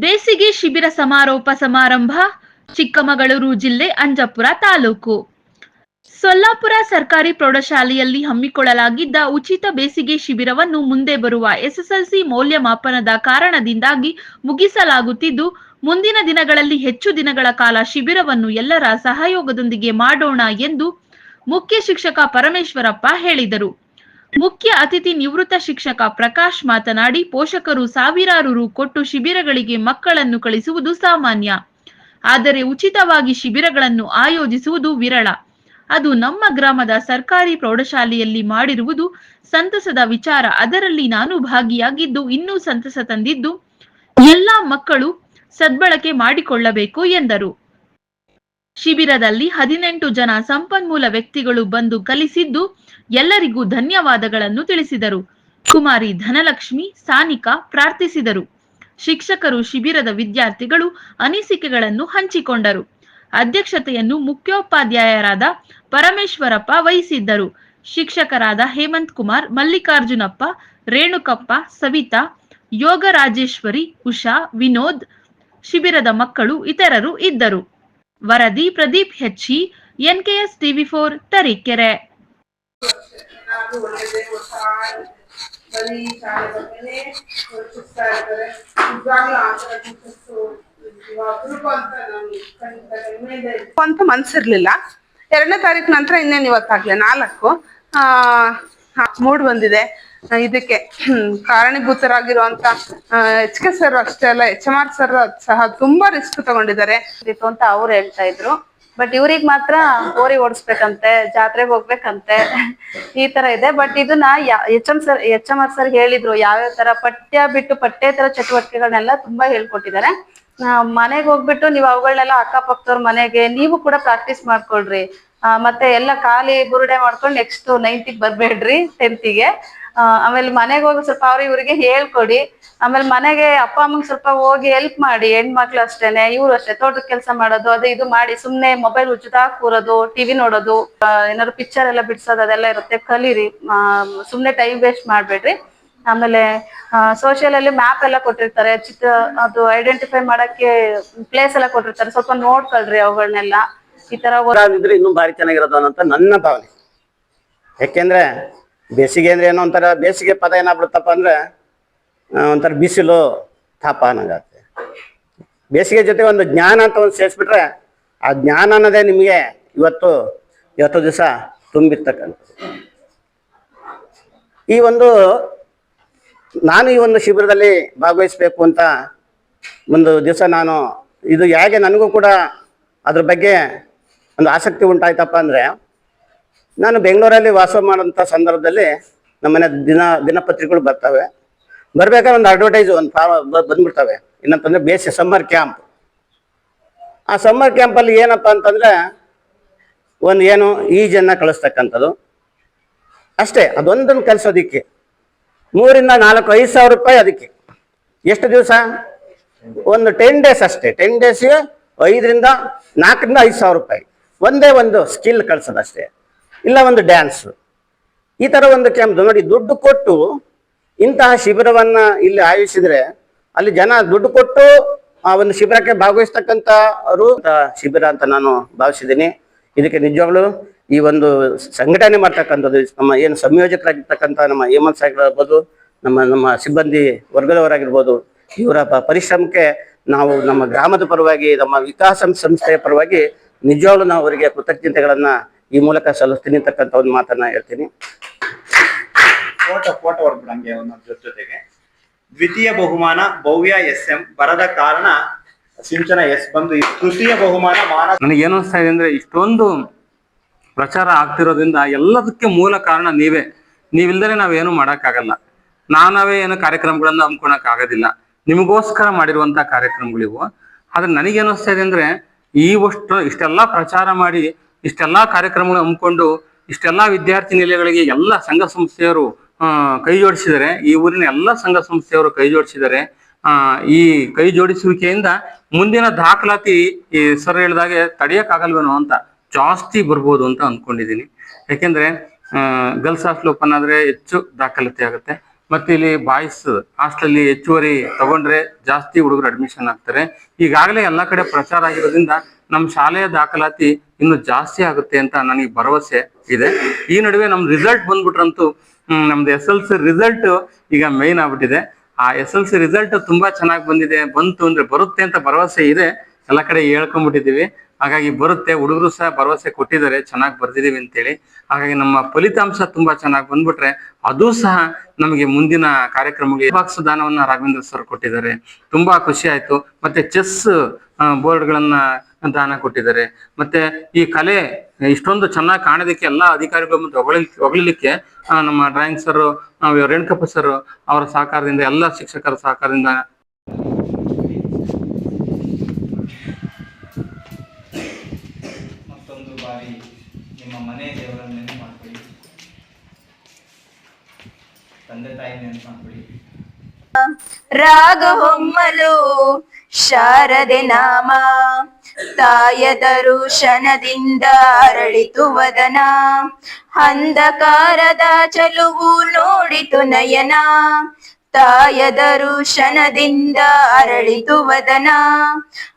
ಬೇಸಿಗೆ ಶಿಬಿರ ಸಮಾರೋಪ ಸಮಾರಂಭ, ಚಿಕ್ಕಮಗಳೂರು ಜಿಲ್ಲೆ, ಅಂಜಪುರ ತಾಲೂಕು. ಸೊಲ್ಲಾಪುರ ಸರ್ಕಾರಿ ಪ್ರೌಢಶಾಲೆಯಲ್ಲಿ ಹಮ್ಮಿಕೊಳ್ಳಲಾಗಿದ್ದ ಉಚಿತ ಬೇಸಿಗೆ ಶಿಬಿರವನ್ನು ಮುಂದೆ ಬರುವ ಎಸ್ಎಸ್ಎಲ್ಸಿ ಮೌಲ್ಯಮಾಪನದ ಕಾರಣದಿಂದಾಗಿ ಮುಗಿಸಲಾಗುತ್ತಿದ್ದು, ಮುಂದಿನ ದಿನಗಳಲ್ಲಿ ಹೆಚ್ಚು ದಿನಗಳ ಕಾಲ ಶಿಬಿರವನ್ನು ಎಲ್ಲರ ಸಹಯೋಗದೊಂದಿಗೆ ಮಾಡೋಣ ಎಂದು ಮುಖ್ಯ ಶಿಕ್ಷಕ ಪರಮೇಶ್ವರಪ್ಪ ಹೇಳಿದರು. ಮುಖ್ಯ ಅತಿಥಿ ನಿವೃತ್ತ ಶಿಕ್ಷಕ ಪ್ರಕಾಶ್ ಮಾತನಾಡಿ, ಪೋಷಕರು ಸಾವಿರಾರು ರು ಕೊಟ್ಟು ಶಿಬಿರಗಳಿಗೆ ಮಕ್ಕಳನ್ನು ಕಳಿಸುವುದು ಸಾಮಾನ್ಯ. ಆದರೆ ಉಚಿತವಾಗಿ ಶಿಬಿರಗಳನ್ನು ಆಯೋಜಿಸುವುದು ವಿರಳ. ಅದು ನಮ್ಮ ಗ್ರಾಮದ ಸರ್ಕಾರಿ ಪ್ರೌಢಶಾಲೆಯಲ್ಲಿ ಮಾಡಿರುವುದು ಸಂತಸದ ವಿಚಾರ. ಅದರಲ್ಲಿ ನಾನು ಭಾಗಿಯಾಗಿದ್ದು, ಇನ್ನೂ ಸಂತಸ ತಂದಿದ್ದು, ಎಲ್ಲಾ ಮಕ್ಕಳು ಸದ್ಬಳಕೆ ಮಾಡಿಕೊಳ್ಳಬೇಕು ಎಂದರು. ಶಿಬಿರದಲ್ಲಿ ಹದಿನೆಂಟು ಜನ ಸಂಪನ್ಮೂಲ ವ್ಯಕ್ತಿಗಳು ಬಂದು ಕಲಿಸಿದ್ದು ಎಲ್ಲರಿಗೂ ಧನ್ಯವಾದಗಳನ್ನು ತಿಳಿಸಿದರು. ಕುಮಾರಿ ಧನಲಕ್ಷ್ಮಿ ಸಾನಿಕಾ ಪ್ರಾರ್ಥಿಸಿದರು. ಶಿಕ್ಷಕರು ಶಿಬಿರದ ವಿದ್ಯಾರ್ಥಿಗಳು ಅನಿಸಿಕೆಗಳನ್ನು ಹಂಚಿಕೊಂಡರು. ಅಧ್ಯಕ್ಷತೆಯನ್ನು ಮುಖ್ಯೋಪಾಧ್ಯಾಯರಾದ ಪರಮೇಶ್ವರಪ್ಪ ವಹಿಸಿದ್ದರು. ಶಿಕ್ಷಕರಾದ ಹೇಮಂತ್ ಕುಮಾರ್, ಮಲ್ಲಿಕಾರ್ಜುನಪ್ಪ, ರೇಣುಕಪ್ಪ, ಸವಿತಾ, ಯೋಗರಾಜೇಶ್ವರಿ, ಉಷಾ, ವಿನೋದ್, ಶಿಬಿರದ ಮಕ್ಕಳು ಇತರರು ಇದ್ದರು. ವರದಿ ಪ್ರದೀಪ್ ಹೆಚ್ಚಿ ಎನ್ಕೆಎಸ್ ಟಿವಿ ಫೋರ್, ತರೀಕೆರೆ. ಅಂತ ಮನ್ಸಿರ್ಲಿಲ್ಲ. ಎರಡನೇ ತಾರೀಕು ನಂತರ ಇನ್ನೇನು ಇವತ್ತಾಗ್ಲಿ? ನಾಲ್ಕು. ಮೂಡ್ ಬಂದಿದೆ. ಇದಕ್ಕೆ ಕಾರಣೀಭೂತರಾಗಿರುವಂತ ಎಚ್ ಕೆ ಸರ್ ಅಷ್ಟೇ ಅಲ್ಲ ಎಚ್ ಎಂ ಆರ್ ಸರ್ ಸಹ ತುಂಬಾ ರಿಸ್ಕ್ ತಗೊಂಡಿದ್ದಾರೆ. ಅಂತ ಅವ್ರು ಹೇಳ್ತಾ ಇದ್ರು. ಬಟ್ ಇವ್ರಿಗೆ ಮಾತ್ರ ಓರಿ ಓಡಿಸ್ಬೇಕಂತೆ, ಜಾತ್ರೆಗೆ ಹೋಗ್ಬೇಕಂತೆ, ಈ ತರ ಇದೆ. ಬಟ್ ಇದನ್ನ H M sir H M R sir ಹೇಳಿದ್ರು, ಯಾವ್ಯಾವ ತರ ಪಠ್ಯ ಬಿಟ್ಟು ಪಠ್ಯೇತರ ಚಟುವಟಿಕೆಗಳನ್ನೆಲ್ಲ ತುಂಬಾ ಹೇಳ್ಕೊಟ್ಟಿದ್ದಾರೆ. ಮನೆಗೆ ಹೋಗ್ಬಿಟ್ಟು ನೀವು ಅವುಗಳನ್ನೆಲ್ಲ ಅಕ್ಕಪಕ್ಕದವ್ರ ಮನೆಗೆ, ನೀವು ಕೂಡ ಪ್ರಾಕ್ಟೀಸ್ ಮಾಡ್ಕೊಳ್ರಿ. ಮತ್ತೆ ಎಲ್ಲ ಖಾಲಿ ಬುರುಡೆ ಮಾಡ್ಕೊಂಡು ನೆಕ್ಸ್ಟ್ ನೈನ್ತಿಗೆ ಬರ್ಬೇಡ್ರಿ ಟೆಂತಿಗೆ ಆಮೇಲೆ ಮನೆಗೆ ಹೋಗಿ ಸ್ವಲ್ಪ ಅವ್ರ ಇವ್ರಿಗೆ ಹೇಳ್ಕೊಡಿ. ಆಮೇಲೆ ಮನೆಗೆ ಅಪ್ಪ ಅಮ್ಮಗೆ ಸ್ವಲ್ಪ ಹೋಗಿ ಹೆಲ್ಪ್ ಮಾಡಿ ಹೆಣ್ಮಕ್ಳು ಅಷ್ಟೇನೆ ಇವ್ರು ಅಷ್ಟೇ ತೋಟದ ಕೆಲಸ ಮಾಡೋದು ಅದು ಇದು ಮಾಡಿ ಸುಮ್ನೆ ಮೊಬೈಲ್ ಉಚಿತ ಕೂರೋದು ಟಿವಿ ನೋಡೋದು ಆ, ಏನಾದ್ರು ಪಿಕ್ಚರ್ ಎಲ್ಲ ಬಿಡ್ಸೋದು ಅದೆಲ್ಲ ಇರುತ್ತೆ ಕಲೀರಿ. ಸುಮ್ಮನೆ ಟೈಮ್ ವೇಸ್ಟ್ ಮಾಡ್ಬೇಡ್ರಿ. ಆಮೇಲೆ ಸೋಷಿಯಲ್ ಅಲ್ಲಿ ಮ್ಯಾಪ್ ಎಲ್ಲ ಕೊಟ್ಟಿರ್ತಾರೆ ಚಿತ್ರ ಅದು ಐಡೆಂಟಿಫೈ ಮಾಡಕ್ಕೆ ಪ್ಲೇಸ್ ಎಲ್ಲ ಕೊಟ್ಟಿರ್ತಾರೆ ಸ್ವಲ್ಪ ನೋಡ್ಕೊಳ್ರಿ ಅವುಗಳನ್ನೆಲ್ಲ ಈ ತರ ಇದ್ರೆ ಇನ್ನೂ ಭಾರಿ ಚೆನ್ನಾಗಿರೋದು ಅನ್ನೋಂತ ನನ್ನ ಭಾವನೆ. ಯಾಕೆಂದ್ರೆ ಬೇಸಿಗೆ ಅಂದ್ರೆ ಏನೋ ಒಂಥರ, ಬೇಸಿಗೆ ಪದ ಏನಾಗ್ಬಿಡುತ್ತಪ್ಪ ಅಂದ್ರೆ ಒಂಥರ ಬಿಸಿಲು, ತಾಪ ಅನ್ನೋದಾಗುತ್ತೆ ಬೇಸಿಗೆ ಜೊತೆ ಒಂದು ಜ್ಞಾನ ಅಂತ ಒಂದು ಸೇರಿಸ್ಬಿಟ್ರೆ, ಆ ಜ್ಞಾನ ಅನ್ನೋದೇ ನಿಮಗೆ ಇವತ್ತು ಇವತ್ತು ದಿವಸ ತುಂಬಿರ್ತಕ್ಕಂಥದ್ದು. ಈ ಒಂದು, ನಾನು ಈ ಒಂದು ಶಿಬಿರದಲ್ಲಿ ಭಾಗವಹಿಸಬೇಕು ಅಂತ ಒಂದು ದಿವಸ ನಾನು, ಇದು ಹೇಗೆ ನನಗೂ ಕೂಡ ಅದ್ರ ಬಗ್ಗೆ ಒಂದು ಆಸಕ್ತಿ ಉಂಟಾಯ್ತಪ್ಪ ಅಂದರೆ ನಾನು ಬೆಂಗಳೂರಲ್ಲಿ ವಾಸ ಮಾಡೋಂಥ ಸಂದರ್ಭದಲ್ಲಿ ನಮ್ಮನೆ ದಿನ, ದಿನಪತ್ರಿಕೆಗಳು ಬರ್ತವೆ. ಬರ್ಬೇಕಾದ್ರೆ ಒಂದು ಅಡ್ವರ್ಟೈಸ್ ಒಂದು ಫಾರ್ ಬಂದ್ಬಿಡ್ತವೆ. ಏನಂತಂದ್ರೆ ಬೇಸಿ ಸಮ್ಮರ್ ಕ್ಯಾಂಪ್ ಆ ಸಮ್ಮರ್ ಕ್ಯಾಂಪಲ್ಲಿ ಏನಪ್ಪ ಅಂತಂದರೆ ಒಂದು ಏನು, ಈಜನ್ನು ಕಳಿಸ್ತಕ್ಕಂಥದ್ದು. ಅಷ್ಟೇ, ಅದೊಂದನ್ನು ಕಲಿಸೋದಿಕ್ಕೆ. ಮೂರಿಂದ ನಾಲ್ಕು, ಐದು ಸಾವಿರ ರೂಪಾಯಿ ಅದಕ್ಕೆ. ಎಷ್ಟು ದಿವಸ? ಒಂದು ಟೆನ್ ಡೇಸ್ ಅಷ್ಟೇ. ಟೆನ್ ಡೇಸ್ಗೆ ಐದರಿಂದ ನಾಲ್ಕರಿಂದ ಐದು ಸಾವಿರ ರೂಪಾಯಿ. ಒಂದೇ ಒಂದು ಸ್ಕಿಲ್ ಕಳ್ಸೋದಷ್ಟೇ. ಇಲ್ಲ ಒಂದು ಡ್ಯಾನ್ಸ್. ಈ ಥರ ಒಂದು ಕ್ಯಾಂಪ್ ನೋಡಿ ದುಡ್ಡು ಕೊಟ್ಟು ಇಂತಹ ಶಿಬಿರವನ್ನ ಇಲ್ಲಿ ಆಯೋಜಿಸಿದ್ರೆ ಅಲ್ಲಿ ಜನ ದುಡ್ಡು ಕೊಟ್ಟು ಆ ಒಂದು ಶಿಬಿರಕ್ಕೆ ಭಾಗವಹಿಸ್ತಕ್ಕಂಥವರು ಶಿಬಿರ ಅಂತ ನಾನು ಭಾವಿಸಿದ್ದೀನಿ. ಇದಕ್ಕೆ ನಿಜವಾಗ್ಲೂ ಈ ಒಂದು ಸಂಘಟನೆ ಮಾಡ್ತಕ್ಕಂಥದ್ದು, ನಮ್ಮ ಏನು ಸಂಯೋಜಕರಾಗಿರ್ತಕ್ಕಂಥ ನಮ್ಮ ಹೇಮಂತ್ ಸಾಹೇಬ್ರಾಗಿರ್ಬೋದು ನಮ್ಮ ನಮ್ಮ ಸಿಬ್ಬಂದಿ ವರ್ಗದವರಾಗಿರ್ಬೋದು, ಇವರ ಪರಿಶ್ರಮಕ್ಕೆ ನಾವು ನಮ್ಮ ಗ್ರಾಮದ ಪರವಾಗಿ, ನಮ್ಮ ವಿಕಾಸ ಸಂಸ್ಥೆಯ ಪರವಾಗಿ ನಿಜವಾಗ್ಲೂ ನಾವು ಅವರಿಗೆ ಕೃತಜ್ಞತೆಗಳನ್ನ ಈ ಮೂಲಕ ಸಲ್ಲಿಸ್ತೀನಿ ಅಂತಕ್ಕಂಥ ಒಂದು ಮಾತನ್ನ ಹೇಳ್ತೀನಿ. ಜೊತೆಗೆ. ದ್ವಿತೀಯ ಬಹುಮಾನ ಭವ್ಯ ಎಸ್ ಎಂ ಬರದ ಕಾರಣ ಸಿಂಚನ ಎಸ್ ಬಂದು ಈ ತೃತೀಯ ಬಹುಮಾನ ನನಗೆ ಏನು ಅನಿಸ್ತಾ ಇದೆ ಅಂದ್ರೆ ಇಷ್ಟೊಂದು ಪ್ರಚಾರ ಆಗ್ತಿರೋದ್ರಿಂದ ಎಲ್ಲದಕ್ಕೆ ಮೂಲ ಕಾರಣ ನೀವೇ. ನೀವಿಲ್ದರೆ ನಾವೇನು ಮಾಡೋಕ್ಕಾಗಲ್ಲ. ನಾವೇ ಏನು ಕಾರ್ಯಕ್ರಮಗಳನ್ನ ಹಮ್ಕೊಳಕ್ ಆಗೋದಿಲ್ಲ. ನಿಮಗೋಸ್ಕರ ಮಾಡಿರುವಂತ ಕಾರ್ಯಕ್ರಮಗಳಿವು. ಆದ್ರೆ ನನಗೇನು ಅನಿಸ್ತಾ ಇದೆ ಅಂದ್ರೆ ಈ ವಷ್ಟು ಇಷ್ಟೆಲ್ಲ ಪ್ರಚಾರ ಮಾಡಿ, ಇಷ್ಟೆಲ್ಲ ಕಾರ್ಯಕ್ರಮಗಳು ಹಮ್ಮಿಕೊಂಡು, ಇಷ್ಟೆಲ್ಲ ವಿದ್ಯಾರ್ಥಿ ನಿಲಯಗಳಿಗೆ ಎಲ್ಲ ಸಂಘ ಸಂಸ್ಥೆಯವರು ಕೈ ಜೋಡಿಸಿದರೆ, ಈ ಊರಿನ ಎಲ್ಲ ಸಂಘ ಸಂಸ್ಥೆಯವರು ಕೈ ಜೋಡಿಸಿದರೆ ಈ ಕೈ ಜೋಡಿಸುವಿಕೆಯಿಂದ ಮುಂದಿನ ದಾಖಲಾತಿ ಈ ಸರ್ ಹೇಳಿದಾಗೆ ತಡೆಯಕ್ಕಾಗಲ್ವೇನೋ ಅಂತ ಜಾಸ್ತಿ ಬರ್ಬೋದು ಅಂತ ಅಂದ್ಕೊಂಡಿದ್ದೀನಿ. ಯಾಕೆಂದ್ರೆ ಗರ್ಲ್ಸ್ ಹಾಸ್ಟೆಲ್ ಓಪನ್ ಆದ್ರೆ ಹೆಚ್ಚು ದಾಖಲಾತಿ ಆಗುತ್ತೆ. ಮತ್ತೆ ಇಲ್ಲಿ ಬಾಯ್ಸ್ ಹಾಸ್ಟೆಲ್ ಹೆಚ್ಚುವರಿ ತಗೊಂಡ್ರೆ ಜಾಸ್ತಿ ಹುಡುಗರು ಅಡ್ಮಿಷನ್ ಆಗ್ತಾರೆ. ಈಗಾಗಲೇ ಎಲ್ಲಾ ಕಡೆ ಪ್ರಚಾರ ಆಗಿರೋದ್ರಿಂದ ನಮ್ಮ ಶಾಲೆಯ ದಾಖಲಾತಿ ಇನ್ನು ಜಾಸ್ತಿ ಆಗುತ್ತೆ ಅಂತ ನನಗೆ ಭರವಸೆ ಇದೆ. ಈ ನಡುವೆ ನಮ್ ರಿಸಲ್ಟ್ ಬಂದ್ಬಿಟ್ರಂತೂ ನಮ್ದು ಎಸ್ ಎಲ್ ಸಿ ರಿಸಲ್ಟ್ ಈಗ ಮೇನ್ ಆಗ್ಬಿಟ್ಟಿದೆ. ಆ ಎಸ್ ಎಲ್ ಸಿ ರಿಸಲ್ಟ್ ತುಂಬಾ ಚೆನ್ನಾಗಿ ಬಂದಿದೆ, ಬಂತು ಅಂದ್ರೆ ಬರುತ್ತೆ ಅಂತ ಭರವಸೆ ಇದೆ. ಎಲ್ಲ ಕಡೆ ಹೇಳ್ಕೊಂಡ್ಬಿಟ್ಟಿದೀವಿ ಹಾಗಾಗಿ ಬರುತ್ತೆ, ಹುಡುಗರು ಸಹ ಭರವಸೆ ಕೊಟ್ಟಿದ್ದಾರೆ, ಚೆನ್ನಾಗಿ ಬರ್ದಿದೀವಿ ಅಂತೇಳಿ. ಹಾಗಾಗಿ ನಮ್ಮ ಫಲಿತಾಂಶ ತುಂಬಾ ಚೆನ್ನಾಗಿ ಬಂದ್ಬಿಟ್ರೆ ಅದು ಸಹ ನಮಗೆ ಮುಂದಿನ ಕಾರ್ಯಕ್ರಮಕ್ಕೆ ಬಾಕ್ಸ್ ದಾನವನ್ನ ರಾಘವೇಂದ್ರ ಸರ್ ಕೊಟ್ಟಿದ್ದಾರೆ. ತುಂಬಾ ಖುಷಿ ಆಯ್ತು. ಮತ್ತೆ ಚೆಸ್ ಬೋರ್ಡ್ಗಳನ್ನ ದಾನ ಕೊಟ್ಟಿದ್ದಾರೆ. ಮತ್ತೆ ಈ ಕಲೆ ಇಷ್ಟೊಂದು ಚೆನ್ನಾಗಿ ಕಾಣೋದಕ್ಕೆ ಎಲ್ಲಾ ಅಧಿಕಾರಿಗಳು ಹೊಗಳಿ ಹೊಗಳಿಲಿಕ್ಕೆ ನಮ್ಮ ಡ್ರಾಯಿಂಗ್ ಸರ್ ರೇಣುಕಪ್ಪ ಸರ್ ಅವರ ಸಹಕಾರದಿಂದ, ಎಲ್ಲ ಶಿಕ್ಷಕರ ಸಹಕಾರದಿಂದ ಮತ್ತೊಂದು ಬಾರಿ ನಿಮ್ಮ ದೇವರನ್ನು ನೆನಪು ಮಾಡ್ಕೊಳ್ಳಿ. ತಂದೆ ತಾಯಿ ನೆನಪು ಮಾಡ್ಕೊಳ್ಳಿ. ರಾಗ ಹೊಮ್ಮಲು, ಶಾರದೆ ನಾಮ ತಾಯ ದರುಶನದಿಂದ ಅರಳಿತು ವದನ, ಅಂಧಕಾರದ ಚಲುವು ನೋಡಿತು ನಯನ ತಾಯ ಶನದಿಂದ ಅರಳಿತು ವದನ.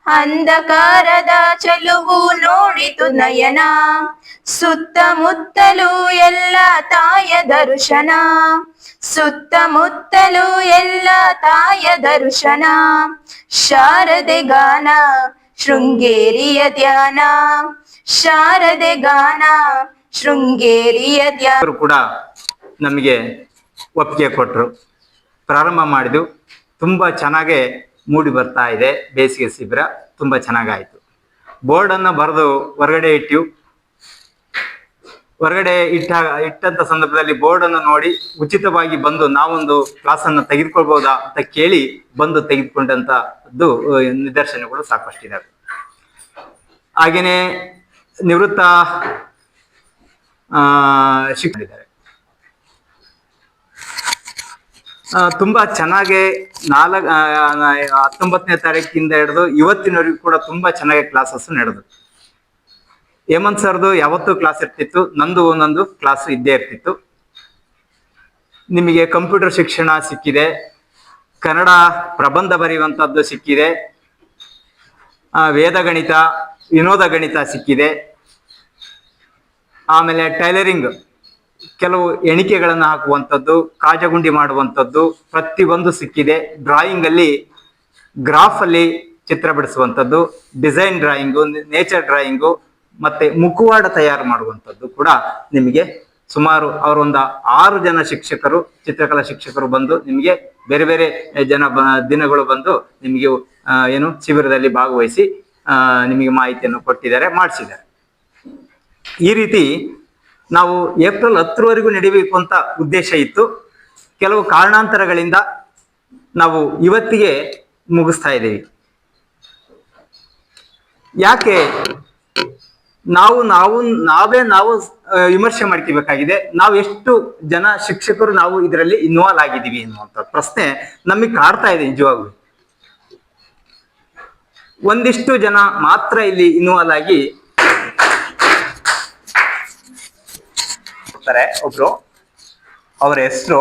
ಅಂಧಕಾರದ ಚಲುವು ನೋಡಿತು ನಯನ. ಸುತ್ತಮುತ್ತಲು ಎಲ್ಲ ತಾಯ ದರ್ಶನ. ಸುತ್ತಮುತ್ತಲು ಎಲ್ಲ ತಾಯ ದರ್ಶನ. ಶಾರದೆ ಗಾನ, ಶೃಂಗೇರಿಯ ಧ್ಯಾನ. ಶಾರದೆ ಗಾನ, ಶೃಂಗೇರಿಯ ಧ್ಯಾನ. ಕೂಡ ನಮಗೆ ಒಪ್ಪಿಗೆ ಕೊಟ್ಟರು ಪ್ರಾರಂಭ ಮಾಡಿದ್ವು ತುಂಬ ಚೆನ್ನಾಗೆ ಮೂಡಿ ಬರ್ತಾ ಇದೆ ಬೇಸಿಗೆ ಶಿಬಿರ ತುಂಬ ಚೆನ್ನಾಗಾಯಿತು. ಬೋರ್ಡನ್ನು ಬರೆದು ಹೊರಗಡೆ ಇಟ್ಟು ಹೊರಗಡೆ ಇಟ್ಟ ಇಟ್ಟಂತ ಸಂದರ್ಭದಲ್ಲಿ ಬೋರ್ಡನ್ನು ನೋಡಿ ಉಚಿತವಾಗಿ ಬಂದು ನಾವೊಂದು ಕ್ಲಾಸನ್ನು ತೆಗೆದುಕೊಳ್ಬೋದಾ ಅಂತ ಕೇಳಿ ಬಂದು ತೆಗೆದುಕೊಂಡಂತದ್ದು ನಿದರ್ಶನಗಳು ಸಾಕಷ್ಟಿದ್ದಾವೆ ಹಾಗೆಯೇ ನಿವೃತ್ತ ಆ, ಶಿಕ್ಷಕರಿದ್ದಾರೆ ಆ, ತುಂಬಾ ಚೆನ್ನಾಗಿ ನಾಲ್ಕ ಹತ್ತೊಂಬತ್ತನೇ ತಾರೀಕಿಂದ ಹಿಡಿದು ಇವತ್ತಿನವರೆಗೂ ಕೂಡ ತುಂಬಾ ಚೆನ್ನಾಗಿ ಕ್ಲಾಸಸ್ ನಡೆದು. ಹೇಮಂತ್ ಸರ್ದು ಯಾವತ್ತೂ ಕ್ಲಾಸ್ ಇರ್ತಿತ್ತು, ನಂದು ಒಂದೊಂದು ಕ್ಲಾಸ್ ಇದ್ದೇ ಇರ್ತಿತ್ತು. ನಿಮಗೆ ಕಂಪ್ಯೂಟರ್ ಶಿಕ್ಷಣ ಸಿಕ್ಕಿದೆ, ಕನ್ನಡ ಪ್ರಬಂಧ ಬರೆಯುವಂಥದ್ದು ಸಿಕ್ಕಿದೆ ವೇದ ಗಣಿತ, ವಿನೋದ ಗಣಿತ ಸಿಕ್ಕಿದೆ, ಆಮೇಲೆ ಟೈಲರಿಂಗ್ ಕೆಲವು ಎಣಿಕೆಗಳನ್ನು ಹಾಕುವಂಥದ್ದು, ಕಾಜಗುಂಡಿ ಮಾಡುವಂಥದ್ದು ಪ್ರತಿಯೊಂದು ಸಿಕ್ಕಿದೆ. ಡ್ರಾಯಿಂಗ್ ಅಲ್ಲಿ ಗ್ರಾಫ್ ಅಲ್ಲಿ ಚಿತ್ರ ಬಿಡಿಸುವಂಥದ್ದು ಡಿಸೈನ್ ಡ್ರಾಯಿಂಗು ನೇಚರ್ ಡ್ರಾಯಿಂಗು ಮತ್ತೆ ಮುಖವಾಡ ತಯಾರು ಮಾಡುವಂಥದ್ದು ಕೂಡ ನಿಮಗೆ ಸುಮಾರು ಅವರೊಂದು ಆರು ಜನ ಶಿಕ್ಷಕರು, ಚಿತ್ರಕಲಾ ಶಿಕ್ಷಕರು ಬಂದು ನಿಮಗೆ ಬೇರೆ ಬೇರೆ ಜನ ದಿನಗಳು ಬಂದು ನಿಮಗೆ ಏನು ಶಿಬಿರದಲ್ಲಿ ಭಾಗವಹಿಸಿ ನಿಮಗೆ ಮಾಹಿತಿಯನ್ನು ಕೊಟ್ಟಿದ್ದಾರೆ, ಮಾಡಿಸಿದ್ದಾರೆ. ಈ ರೀತಿ ನಾವು ಏಪ್ರಿಲ್ ಹತ್ತರವರೆಗೂ ನಡಿಬೇಕು ಅಂತ ಉದ್ದೇಶ ಇತ್ತು. ಕೆಲವು ಕಾರಣಾಂತರಗಳಿಂದ ನಾವು ಇವತ್ತಿಗೆ ಮುಗಿಸ್ತಾ ಇದ್ದೀವಿ. ಯಾಕೆ ನಾವು ನಾವು ನಾವೇ ನಾವು ವಿಮರ್ಶೆ ಮಾಡ್ಕೋಬೇಕಾಗಿದೆ. ನಾವು ಎಷ್ಟು ಜನ ಶಿಕ್ಷಕರು ನಾವು ಇದರಲ್ಲಿ ಇನ್ವಾಲ್ವ್ ಆಗಿದ್ದೀವಿ ಅನ್ನುವಂಥ ಪ್ರಶ್ನೆ ನಮಗೆ ಕಾಡ್ತಾ ಇದೆ ನಿಜವಾಗ್ಲೂ. ಒಂದಿಷ್ಟು ಜನ ಮಾತ್ರ ಇಲ್ಲಿ ಇನ್ವಾಲ್ವ್ ಆಗಿ ಇರ್ತಾರೆ ಒಬ್ರು. ಅವ್ರ ಹೆಸರು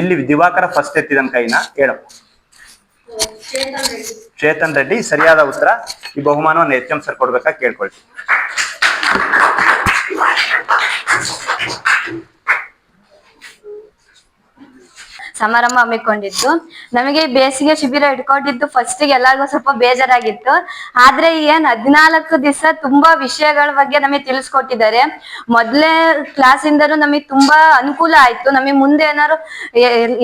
ಇಲ್ಲಿ ದಿವಾಕರ ಫಸ್ಟ್ ಎತ್ತಿದನ್ ಕೈನ ಹೇಳಪ್ಪ ಚೇತನ್ ರೆಡ್ಡಿ. ಸರಿಯಾದ ಉತ್ತರ. ಈ ಬಹುಮಾನವನ್ನು ಎಚ್ ಎಂ ಸರ್ ಕೊಡ್ಬೇಕಾ ಕೇಳ್ಕೊಳ್ತೀವಿ ಸಮಾರಂಭ ಹಮ್ಮಿಕೊಂಡಿತ್ತು ನಮಗೆ ಬೇಸಿಗೆ ಶಿಬಿರ ಇಟ್ಕೊಂಡಿದ್ದು ಫಸ್ಟ್ ಎಲ್ಲರಿಗೂ ಸ್ವಲ್ಪ ಬೇಜಾರಾಗಿತ್ತು. ಆದ್ರೆ ಏನ್ ಹದಿನಾಲ್ಕು ದಿವಸ ತುಂಬಾ ವಿಷಯಗಳ ಬಗ್ಗೆ ನಮಗೆ ತಿಳಿಸ್ಕೊಟ್ಟಿದ್ದಾರೆ. ಮೊದ್ಲೇ ಕ್ಲಾಸ್ ಇಂದನು ನಮಗೆ ತುಂಬಾ ಅನುಕೂಲ ಆಯ್ತು. ನಮಗೆ ಮುಂದೆ ಏನಾರು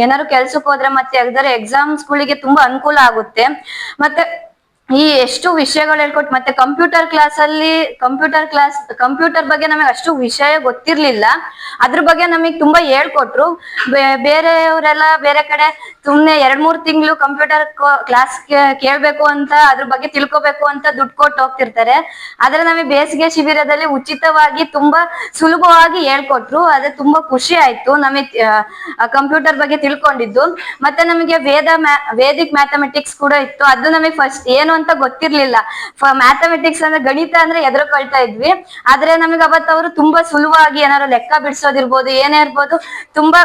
ಏನಾರು ಕೆಲ್ಸಕ್ಕೆ ಹೋದ್ರೆ ಮತ್ತೆ ಎಕ್ಸಾಮ್ಸ್ ಎಕ್ಸಾಮ್ಸ್ಗಳಿಗೆ ತುಂಬಾ ಅನುಕೂಲ ಆಗುತ್ತೆ. ಮತ್ತೆ ಈ ಎಷ್ಟು ವಿಷಯಗಳು ಹೇಳ್ಕೊಟ್ ಮತ್ತೆ ಕಂಪ್ಯೂಟರ್ ಕ್ಲಾಸ್ ಅಲ್ಲಿ ಕಂಪ್ಯೂಟರ್ ಕ್ಲಾಸ್ ಕಂಪ್ಯೂಟರ್ ಬಗ್ಗೆ ನಮಗೆ ಅಷ್ಟು ವಿಷಯ ಗೊತ್ತಿರ್ಲಿಲ್ಲ. ಅದ್ರ ಬಗ್ಗೆ ನಮಗೆ ತುಂಬಾ ಹೇಳ್ಕೊಟ್ರು. ಬೇರೆಯವರೆಲ್ಲ ಬೇರೆ ಕಡೆ ಸುಮ್ನೆ ಎರಡ್ ಮೂರ್ ತಿಂಗಳು ಕಂಪ್ಯೂಟರ್ ಕ್ಲಾಸ್ ಕೇಳ್ಬೇಕು ಅಂತ ಅದ್ರ ಬಗ್ಗೆ ತಿಳ್ಕೊಬೇಕು ಅಂತ ದುಡ್ಡು ಕೊಟ್ಟು ಹೋಗ್ತಿರ್ತಾರೆ. ಆದ್ರೆ ನಮಗೆ ಬೇಸಿಗೆ ಶಿಬಿರದಲ್ಲಿ ಉಚಿತವಾಗಿ ತುಂಬಾ ಸುಲಭವಾಗಿ ಹೇಳ್ಕೊಟ್ರು. ಅದೇ ತುಂಬಾ ಖುಷಿ ಆಯ್ತು ನಮಗೆ ಕಂಪ್ಯೂಟರ್ ಬಗ್ಗೆ ತಿಳ್ಕೊಂಡಿದ್ದು. ಮತ್ತೆ ನಮಗೆ ವೇದ ವೇದಿಕ್ ಮ್ಯಾಥಮೆಟಿಕ್ಸ್ ಕೂಡ ಇತ್ತು. ಅದು ನಮಗೆ ಫಸ್ಟ್ ಏನು ಅಂತ ಗೊತ್ತಿರ್ಲಿಲ್ಲ. ಮ್ಯಾಥಮೆಟಿಕ್ಸ್ ಅಂದ್ರೆ ಗಣಿತ ಅಂದ್ರೆ ಎದುರುಕೊಳ್ತಾ ಇದ್ವಿ. ಆದ್ರೆ ನಮಗೆ ಅವತ್ತು ಅವರು ತುಂಬಾ ಸುಲಭವಾಗಿ ಏನಾದ್ರು ಲೆಕ್ಕ ಬಿಡಿಸೋದಿರ್ಬೋದು, ಏನೇ ಇರ್ಬೋದು, ತುಂಬಾ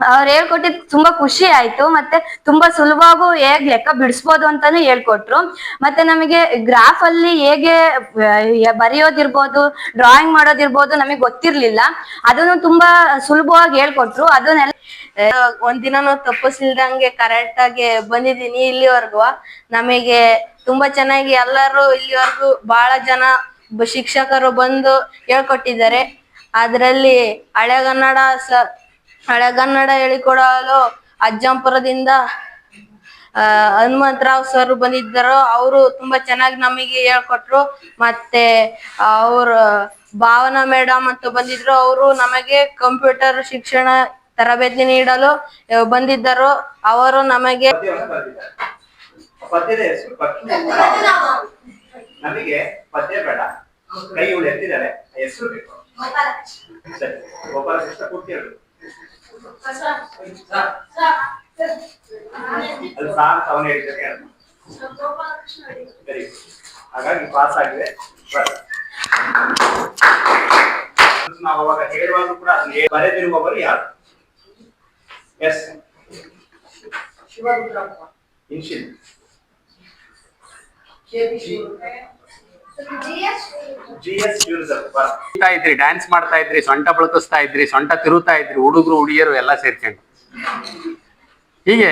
ಅವ್ರು ಹೇಳ್ಕೊಟ್ಟಿದ್ ತುಂಬಾ ಖುಷಿ ಆಯ್ತು. ಮತ್ತೆ ತುಂಬಾ ಸುಲಭವಾಗೂ ಹೇಗ್ ಲೆಕ್ಕ ಬಿಡಿಸ್ಬೋದು ಅಂತಾನು ಹೇಳ್ಕೊಟ್ರು. ಮತ್ತೆ ನಮಗೆ ಗ್ರಾಫ್ ಅಲ್ಲಿ ಹೇಗೆ ಬರೆಯೋದಿರ್ಬೋದು ಡ್ರಾಯಿಂಗ್ ಮಾಡೋದಿರ್ಬೋದು ನಮಗೆ ಗೊತ್ತಿರ್ಲಿಲ್ಲ. ಅದನ್ನು ತುಂಬಾ ಸುಲಭವಾಗಿ ಹೇಳ್ಕೊಟ್ರು. ಅದನ್ನೆಲ್ಲ ಒಂದಿನನು ತಪ್ಪಿಸಿಲ್ದಂಗೆ ಕರೆಕ್ಟ್ ಆಗಿ ಬಂದಿದ್ದೀನಿ ಇಲ್ಲಿವರೆಗೂ. ನಮಗೆ ತುಂಬಾ ಚೆನ್ನಾಗಿ ಎಲ್ಲರೂ ಇಲ್ಲಿವರೆಗೂ ಬಹಳ ಜನ ಶಿಕ್ಷಕರು ಬಂದು ಹೇಳ್ಕೊಟ್ಟಿದ್ದಾರೆ. ಅದರಲ್ಲಿ ಹಳೆಗನ್ನಡ ಸ ಹಳೆಗನ್ನಡ ಹೇಳಿಕೊಡಲು ಅಜ್ಜಂಪುರದಿಂದ ಅಹ್ ಹನುಮಂತರಾವ್ ಸರ್ ಬಂದಿದ್ದರು. ಅವರು ತುಂಬಾ ಚೆನ್ನಾಗಿ ನಮಗೆ ಹೇಳ್ಕೊಟ್ರು. ಮತ್ತೆ ಅವ್ರ ಭಾವನಾ ಮೇಡಮ್ ಅಂತ ಬಂದಿದ್ರು. ಅವರು ನಮಗೆ ಕಂಪ್ಯೂಟರ್ ಶಿಕ್ಷಣ ತರಬೇತಿ ನೀಡಲು ಬಂದಿದ್ದರು. ಅವರು ನಮಗೆ ಕೈ ಎತ್ತಿದ್ದಾರೆ. ಹೆಸರು ಬೇಕು. ಸರಿ. ಗೋಪಾಲಕೃಷ್ಣ ಅಲ್ಲಿ ಸಾರ್ ಅವನು ಹೇಳಿದ್ದಾರೆ ಹೇಳು. Very good. ಹಾಗಾಗಿ ಪಾಸ್ ಆಗಿದೆ ಬರ. ನಾವು ಅವಾಗ ಹೇಳುವಾಗ ಕೂಡ ಅದನ್ನ ಹೇಳಿ- ಬರೆದಿರುವವರು ಯಾರು S Shivarudrappa initial K P Shivarudra G S Shivarudrappa ಮಾಡ್ತಾ ಇದ್ರಿ ಡ್ಯಾನ್ಸ್ ಮಾಡ್ತಾ ಇದ್ರಿ, ಸೊಂಟ ಬಳಕಿಸ್ತಾ ಇದ್ರಿ, ಸೊಂಟ ತಿರುತ್ತಾ ಇದ್ರಿ, ಹುಡುಗರು, ಹುಡುಗಿಯರು ಎಲ್ಲ ಸೇರ್ಕೊಂಡು. ಹೀಗೆ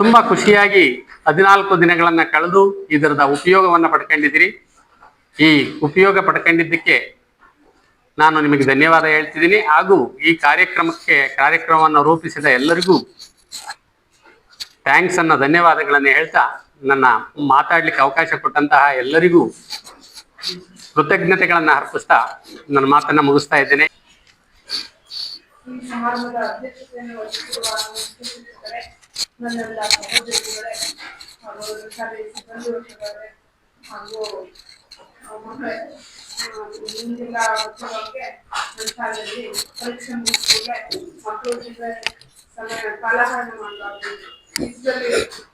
ತುಂಬಾ ಖುಷಿಯಾಗಿ ಹದಿನಾಲ್ಕು ದಿನಗಳನ್ನ ಕಳೆದು ಇದರದ ಉಪಯೋಗವನ್ನ ಪಡ್ಕೊಂಡಿದ್ರಿ ಈ ಉಪಯೋಗ ಪಡ್ಕೊಂಡಿದ್ದಕ್ಕೆ ನಾನು ನಿಮಗೆ ಧನ್ಯವಾದ ಹೇಳ್ತಿದ್ದೀನಿ. ಹಾಗೂ ಈ ಕಾರ್ಯಕ್ರಮಕ್ಕೆ, ಕಾರ್ಯಕ್ರಮವನ್ನು ರೂಪಿಸಿದ ಎಲ್ಲರಿಗೂ ಥ್ಯಾಂಕ್ಸ್ ಅನ್ನ ಧನ್ಯವಾದಗಳನ್ನು ಹೇಳ್ತಾ ನನ್ನ ಮಾತಾಡ್ಲಿಕ್ಕೆ ಅವಕಾಶ ಕೊಟ್ಟಂತಹ ಎಲ್ಲರಿಗೂ ಕೃತಜ್ಞತೆಗಳನ್ನ ಅರ್ಪಿಸ್ತಾ ನನ್ನ ಮಾತನ್ನ ಮುಗಿಸ್ತಾ ಇದ್ದೇನೆ. ಪರೀಕ್ಷೆ